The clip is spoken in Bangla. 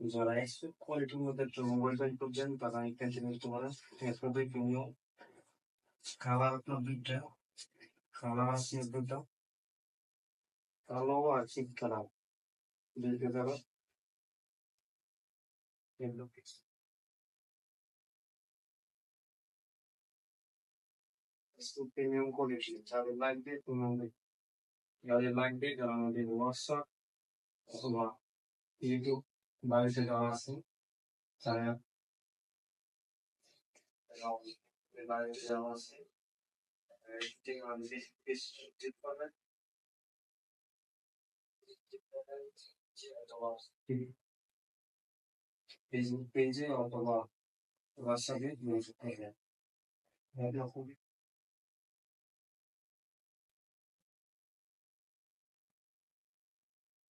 যারা এক্সপেক্ট কোয়ালিটির মধ্যে একটা মোবাইল ফোন খুঁজছেন তারা টেনশন নিতে পারেন এসপেক্ট প্রিমিয়াম কালার আপনার দুইটা কালার আছে দুইটা কালো আর চিক কালার দুইটা কালার প্রিমিয়াম কোয়ালিটি যাদের লাগবে প্রিমিয়াম যাদের লাগবে যারা আমাদের হোয়াটসঅ্যাপ অথবা ইউটিউব বাড়িতে যাওয়া আছে তারা বাড়িতে যাওয়া আছে ঠিক আমাদের বেশি পাবেন ফেসবুক পেজে অথবা হোয়াটসঅ্যাপে যোগাযোগ করবেন খুবই